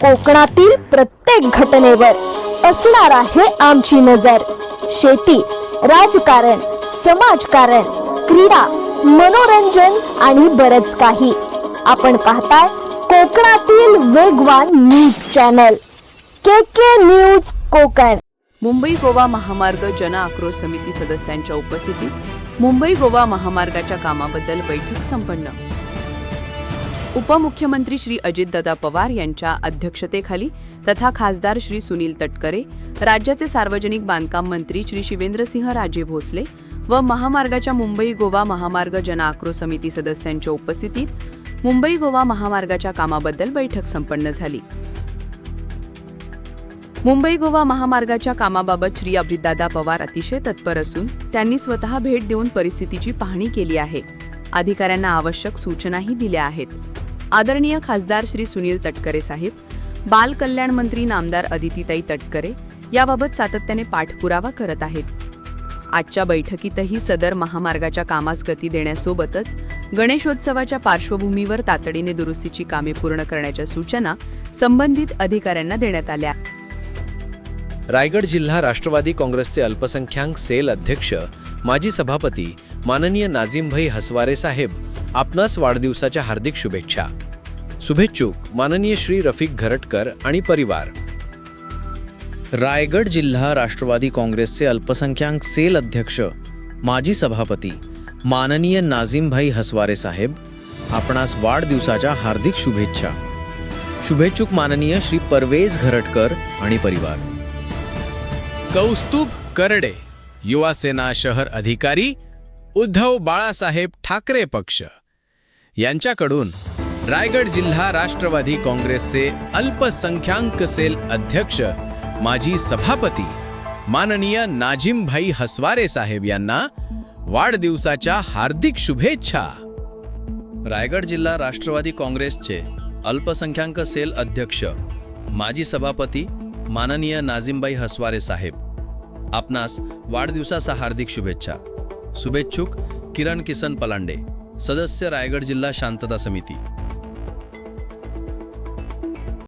कोकणातील प्रत्येक घटनेवर असणार आहे आमची नजर. शेती राजकारण समाजकारण क्रीडा मनोरंजन आणि बरच काही. आपण पाहताय कोकणातील वेगवान news channel. K K news Kokan. Mumbai Goa महामार्ग जन आक्रोश समिती सदस्यांच्या उपस्थितीत मुंबई गोवा महामार्गाच्या कामाबद्दल बैठक संपन्न. उपमुख्यमंत्री श्री अजितदादा पवार यांच्या अध्यक्षतेखाली तथा खासदार श्री सुनील तटकरे राज्याचे सार्वजनिक बांधकाम मंत्री श्री शिवेंद्रसिंह राजे भोसले व महामार्गाच्या मुंबई गोवा महामार्ग जन आक्रोश समिती सदस्यांच्या उपस्थितीत मुंबई गोवा महामार्गाच्या कामाबद्दल बैठक संपन्न झाली. मुंबई गोवा महामार्गाच्या कामाबाबत श्री अभिदादा पवार अतिशय तत्पर असून त्यांनी स्वतः भेट देऊन परिस्थितीची पाहणी केली आहे. अधिकाऱ्यांना आवश्यक सूचनाही दिल्या आहेत. आदरणीय खासदार श्री सुनील तटकरे साहेब बाल कल्याण मंत्री नामदार अदितीताई तटकरे याबाबत सातत्याने पाठपुरावा करत आहेत. आजच्या बैठकीतही सदर महामार्गाच्या कामास गती देण्यासोबतच गणेशोत्सवाच्या पार्श्वभूमीवर तातडीने दुरुस्तीची कामे पूर्ण करण्याच्या सूचना संबंधित अधिकाऱ्यांना देण्यात आल्या. रायगड जिल्हा राष्ट्रवादी काँग्रेसचे अल्पसंख्याक सेल अध्यक्ष माजी सभापती माननीय नाझीमभाई हसवारे साहेब आपणास वाढदिवसाच्या हार्दिक शुभेच्छा. शुभेच्छुक माननीय श्री रफिक घरटकर आणि परिवार. रायगड जिल्हा राष्ट्रवादी काँग्रेसचे अल्पसंख्याक सेल अध्यक्ष माजी सभापती माननीय नाझीमभाई हसवारे साहेब आपणास वाढदिवसाच्या हार्दिक शुभेच्छा. शुभेच्छुक माननीय श्री परवेज घरटकर आणि परिवार. कौस्तुभ करडे युवासेना शहर अधिकारी उद्धव बाळासाहेब ठाकरे पक्ष. यांच्याकडून रायगड जिल्हा राष्ट्रवादी काँग्रेसचे अल्पसंख्याक सेल अध्यक्ष माजी सभापती माननीय नाजिमभाई हसवारे साहेब यांना वाढदिवसाच्या हार्दिक शुभेच्छा. रायगड जिल्हा राष्ट्रवादी काँग्रेसचे अल्पसंख्याक सेल अध्यक्ष माजी सभापती माननीय नाझीमबाई हसवारे साहेब आपणास वाढदिवसाचा हार्दिक शुभेच्छा. शुभेच्छुक किरण किसन पलांडे सदस्य रायगड जिल्हा शांतता समिती.